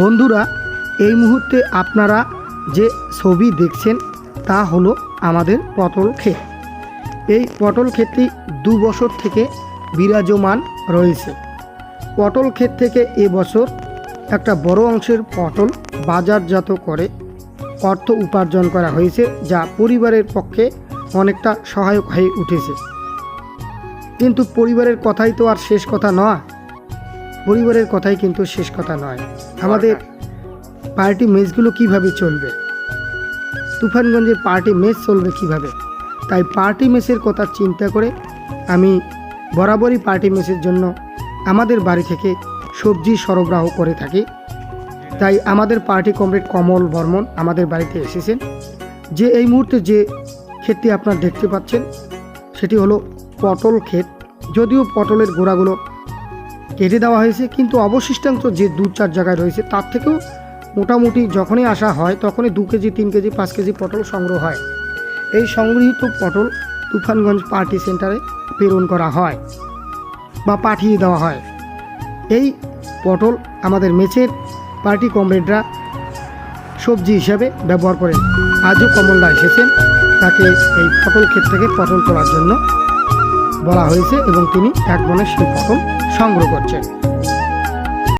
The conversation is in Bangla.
বন্ধুরা, এই মুহূর্তে আপনারা যে ছবি দেখছেন তা হলো আমাদের পটল ক্ষেত। এই পটল ক্ষেতটি দু বছর থেকে বিরাজমান রয়েছে। পটল ক্ষেত থেকে এবছর একটা বড় অংশের পটল বাজারজাত করে অর্থ উপার্জন করা হয়েছে, যা পরিবারের পক্ষে অনেকটা সহায়ক হয়ে উঠেছে। কিন্তু পরিবারের কথাই তো আর শেষ কথা নয়। পরিবারের কথাই কিন্তু শেষ কথা নয়। আমাদের পার্টি মেসগুলো কীভাবে চলবে? তুফানগঞ্জের পার্টি মেস চলবে কীভাবে? তাই পার্টি মেসের কথা চিন্তা করে আমি বরাবরই পার্টি মেসের জন্য আমাদের বাড়ি থেকে সবজি সরবরাহ করে থাকি। তাই আমাদের পার্টি কমরেড কমল বর্মন আমাদের বাড়িতে এসেছেন। যে এই মুহূর্তে যে ক্ষেতটি আপনার দেখতে পাচ্ছেন, সেটি হলো পটল ক্ষেত। যদিও পটলের গোড়াগুলো কেটে দেওয়া হয়েছে, কিন্তু অবশিষ্টাংশ যে দু চার জায়গায় রয়েছে, তার থেকেও মোটামুটি যখনই আসা হয়, তখনই দু কেজি, তিন কেজি, পাঁচ কেজি পটল সংগ্রহ হয়। এই সংগৃহীত পটল তুফানগঞ্জ পার্টি সেন্টারে প্রেরণ করা হয় বা পাঠিয়ে দেওয়া হয়। এই পটল আমাদের মেচের পার্টি কমরেডরা সবজি হিসাবে ব্যবহার করেন। আজও কমলদা এসেছেন তাকে এই পটল ক্ষেত থেকে পটল তোলার জন্য। বলা হয়েছে এবং তিনি এক বনের সেই সংগ্রহ করছেন।